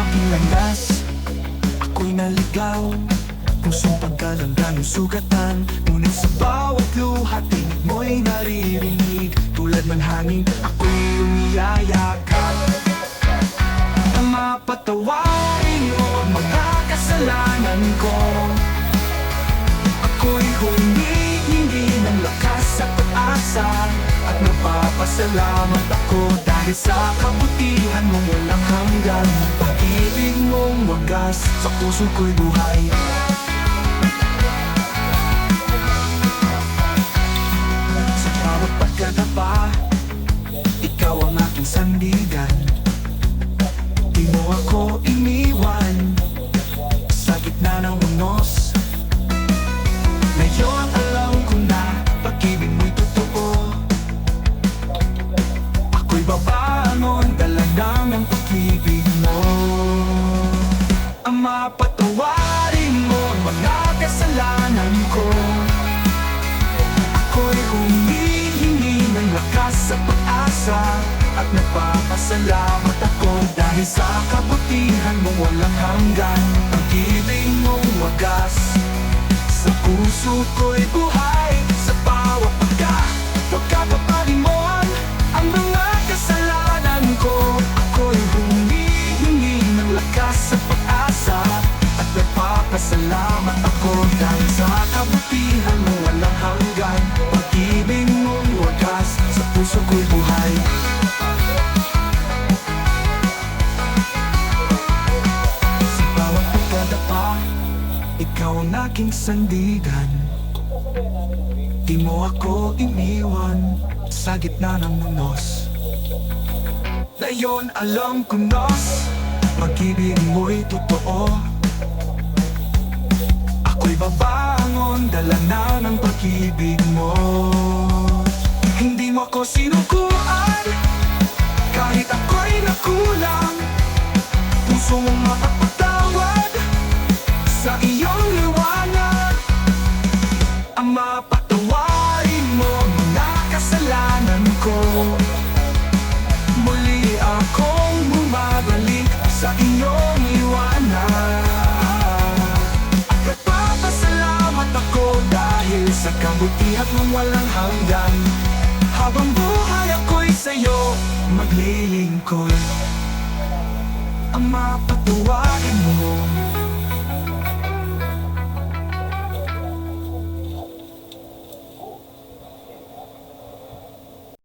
aking landas. Ako'y naligaw Pusong pagkalanggan ng sugatan. Ngunit sa bawat luha Tinig mo'y naririnig. Tulad ng hangin Ako'y umiyayakap Na mapatawarin mo Ang mga kasalanan ko. Ako'y humihingi ng lakas sa pag-asa. At napapasalamat ako Dahil sa kabutihan mong walang hanggan wagas Sa puso ko'y buhay. Sa bawat pagkadapa Ikaw ang aking sandigan. Di mo ako iniwan pag-asa At nagpapasalamat ako Dahil sa kabutihan mong walang hanggan. Ang ibig mong wagas sa puso ko'y buhay Sa bawat pagka Pagkapapalimon Ang mga kasalanan ko. Ako'y humihingi ng lakas at pag-asa At nagpapasalamat ako Dahil sa kabutihan mo walang hanggan. Pag-ibig mong wagas Sa puso ko'y aking sandigan. Di mo ako iniwan Sa gitna ng munos. Ngayon alam ko nos Pag-ibig mo'y totoo. Ako'y babangon Dala na ng pag-ibig mo. Hindi mo ako sinukuan Ang mapatawarin mo mga kasalanan ko. Muli akong bumabalik sa iyong liwanag. At nagpapasalamat ako dahil sa kabutihan mong walang hanggan. Habang buhay ako'y sa'yo maglilingkod. Ang mapatawarin mo